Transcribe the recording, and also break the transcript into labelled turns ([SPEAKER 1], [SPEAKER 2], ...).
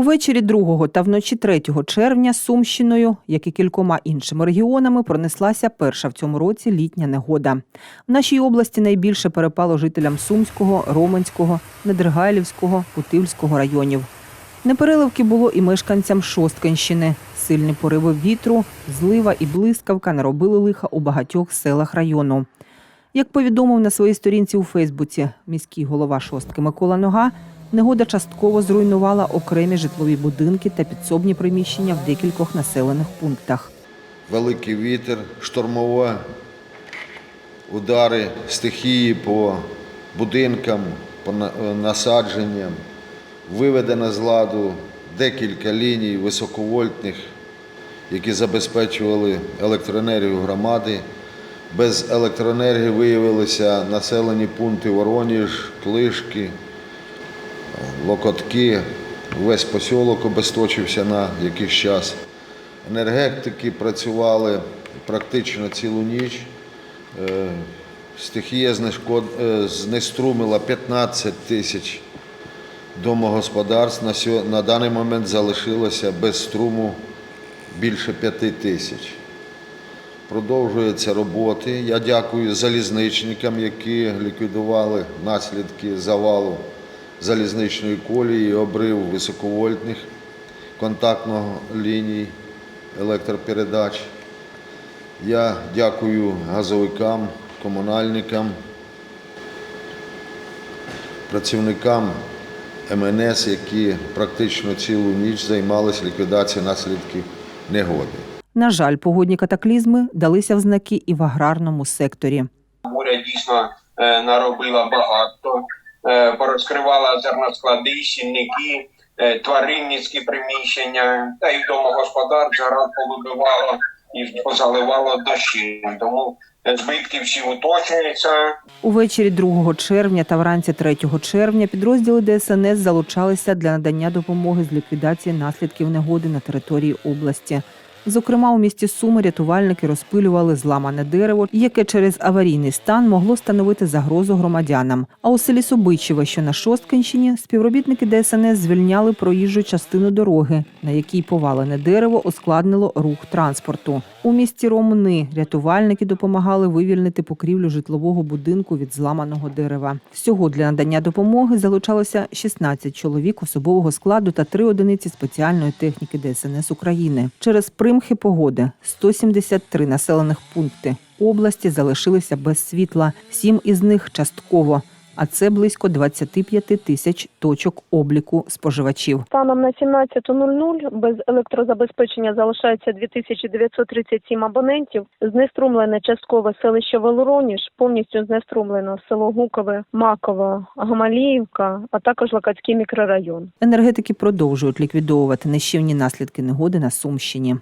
[SPEAKER 1] Увечері 2 та вночі 3 червня Сумщиною, як і кількома іншими регіонами, пронеслася перша в цьому році літня негода. В нашій області найбільше перепало жителям Сумського, Романського, Недергайлівського, Путивльського районів. Непереливки було і мешканцям Шосткинщини. Сильні пориви вітру, злива і блискавка наробили лиха у багатьох селах району. Як повідомив на своїй сторінці у Фейсбуці міський голова шостки Микола Нога, негода частково зруйнувала окремі житлові будинки та підсобні приміщення в декількох населених пунктах.
[SPEAKER 2] великий вітер, штормові удари стихії по будинкам, по е, насадженням, виведено з ладу декілька ліній високовольтних, які забезпечували електроенергію громади. Без електроенергії виявилися населені пункти Вороніж, Клишки, Локотки, весь посілок обесточився на якийсь час. Енергетики працювали практично цілу ніч. Е, Стихія е, знеструмила 15 тисяч домогосподарств. На, на даний момент залишилося без струму більше 5 тисяч. Продовжуються роботи. Я дякую залізничникам, які ліквідували наслідки завалу залізничної колії, обрив високовольтних контактних ліній електропередач. Я дякую газовикам, комунальникам, працівникам МНС, які практично цілу ніч займалися ліквідацією наслідків негоди.
[SPEAKER 1] На жаль, погодні катаклізми далися в знаки і в аграрному секторі.
[SPEAKER 3] Буря дійсно е, наробила багато, порозкривала зерносклади, сінники, е, тваринницькі приміщення, та й домогосподарств град повибивало і позаливало дощі. Тому е, збитки всі уточнюються.
[SPEAKER 1] Увечері 2 червня та вранці 3 червня підрозділи ДСНС залучалися для надання допомоги з ліквідації наслідків негоди на території області. Зокрема, у місті Суми рятувальники розпилювали зламане дерево, яке через аварійний стан могло становити загрозу громадянам. А у селі Собичеве, що на Шосткинщині, співробітники ДСНС звільняли проїжджу частину дороги, на якій повалене дерево ускладнило рух транспорту. У місті Ромни рятувальники допомагали вивільнити покрівлю житлового будинку від зламаного дерева. Всього для надання допомоги залучалося 16 чоловік особового складу та 3 одиниці спеціальної техніки ДСНС України. Через примхи погоди 173 населених пункти області залишилися без світла, сім із них частково. А це близько 25 тисяч точок обліку споживачів.
[SPEAKER 4] Станом на 17.00 без електрозабезпечення залишається 2937 абонентів. Знеструмлене часткове селище Велороніж, повністю знеструмлено село Гукове, Маково, Гамаліївка, а також Локацький мікрорайон.
[SPEAKER 1] Енергетики продовжують ліквідовувати нищівні наслідки негоди на Сумщині.